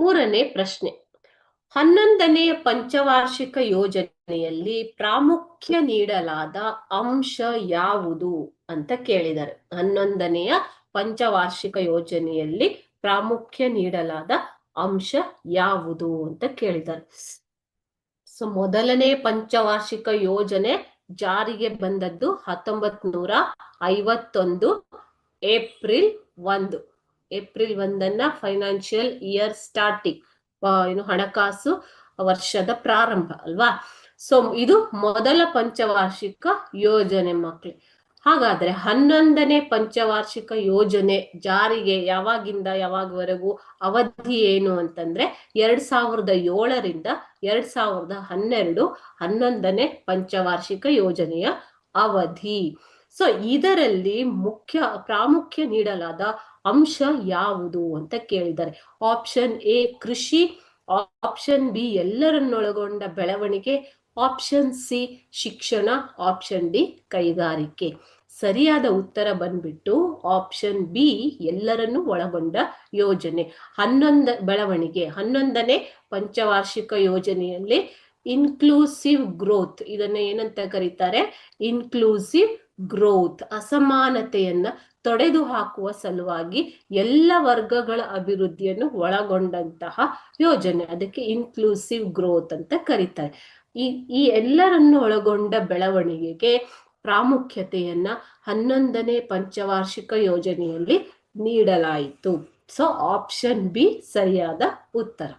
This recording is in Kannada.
ಮೂರನೇ ಪ್ರಶ್ನೆ. ಹನ್ನೊಂದನೆಯ ಪಂಚವಾರ್ಷಿಕ ಯೋಜನೆಯಲ್ಲಿ ಪ್ರಾಮುಖ್ಯ ನೀಡಲಾದ ಅಂಶ ಯಾವುದು ಅಂತ ಕೇಳಿದ್ದಾರೆ. ಹನ್ನೊಂದನೆಯ ಪಂಚವಾರ್ಷಿಕ ಯೋಜನೆಯಲ್ಲಿ ಪ್ರಾಮುಖ್ಯ ನೀಡಲಾದ ಅಂಶ ಯಾವುದು ಅಂತ ಕೇಳಿದ್ದಾರೆ. ಸೊ ಮೊದಲನೇ ಪಂಚವಾರ್ಷಿಕ ಯೋಜನೆ ಜಾರಿಗೆ ಬಂದದ್ದು ಹತ್ತೊಂಬತ್ ನೂರ ಐವತ್ತೊಂದು, ಏಪ್ರಿಲ್ ಒಂದು. ಏಪ್ರಿಲ್ ಒಂದನ್ನ ಫೈನಾನ್ಷಿಯಲ್ ಇಯರ್ ಸ್ಟಾರ್ಟಿಂಗ್ ಏನು ಹಣಕಾಸು ವರ್ಷದ ಪ್ರಾರಂಭ, ಅಲ್ವಾ? ಸೊ ಇದು ಮೊದಲ ಪಂಚವಾರ್ಷಿಕ ಯೋಜನೆ ಮಕ್ಳು. ಹಾಗಾದ್ರೆ ಹನ್ನೊಂದನೇ ಪಂಚವಾರ್ಷಿಕ ಯೋಜನೆ ಜಾರಿಗೆ ಯಾವಾಗಿಂದ ಯಾವಾಗವರೆಗೂ ಅವಧಿ ಏನು ಅಂತಂದ್ರೆ ಎರಡ್ ಸಾವಿರದ ಏಳರಿಂದ ಎರಡ್ ಸಾವಿರದ ಹನ್ನೆರಡು ಹನ್ನೊಂದನೇ ಪಂಚವಾರ್ಷಿಕ ಯೋಜನೆಯ ಅವಧಿ. ಸೊ ಇದರಲ್ಲಿ ಮುಖ್ಯ, ಪ್ರಾಮುಖ್ಯ ನೀಡಲಾದ ಅಂಶ ಯಾವುದು ಅಂತ ಕೇಳಿದ್ದಾರೆ. ಆಪ್ಷನ್ ಎ ಕೃಷಿ. ಆಪ್ಷನ್ ಬಿ ಎಲ್ಲರನ್ನೊಳಗೊಂಡ ಬೆಳವಣಿಗೆ. ಆಪ್ಷನ್ ಸಿ ಶಿಕ್ಷಣ. ಆಪ್ಷನ್ ಡಿ ಕೈಗಾರಿಕೆ. ಸರಿಯಾದ ಉತ್ತರ ಬಂದ್ಬಿಟ್ಟು ಆಪ್ಷನ್ ಬಿ ಎಲ್ಲರನ್ನೂ ಒಳಗೊಂಡ ಯೋಜನೆ. ಹನ್ನೊಂದ, ಬೆಳವಣಿಗೆ. ಹನ್ನೊಂದನೇ ಪಂಚವಾರ್ಷಿಕ ಯೋಜನೆಯಲ್ಲಿ ಇನ್ಕ್ಲೂಸಿವ್ ಗ್ರೋತ್ ಇದನ್ನ ಏನಂತ ಕರೀತಾರೆ? ಇನ್ಕ್ಲೂಸಿವ್ ಗ್ರೋತ್ ಅಸಮಾನತೆಯನ್ನ ತೊಡೆದು ಹಾಕುವ ಸಲುವಾಗಿ ಎಲ್ಲ ವರ್ಗಗಳ ಅಭಿವೃದ್ಧಿಯನ್ನು ಒಳಗೊಂಡಂತಹ ಯೋಜನೆ. ಅದಕ್ಕೆ ಇನ್ಕ್ಲೂಸಿವ್ ಗ್ರೋತ್ ಅಂತ ಕರೀತಾರೆ. ಈ ಈ ಎಲ್ಲರನ್ನು ಒಳಗೊಂಡ ಬೆಳವಣಿಗೆಗೆ ಪ್ರಾಮುಖ್ಯತೆಯನ್ನ ಹನ್ನೊಂದನೇ ಪಂಚವಾರ್ಷಿಕ ಯೋಜನೆಯಲ್ಲಿ ನೀಡಲಾಯಿತು. ಸೊ ಆಪ್ಷನ್ ಬಿ ಸರಿಯಾದ ಉತ್ತರ.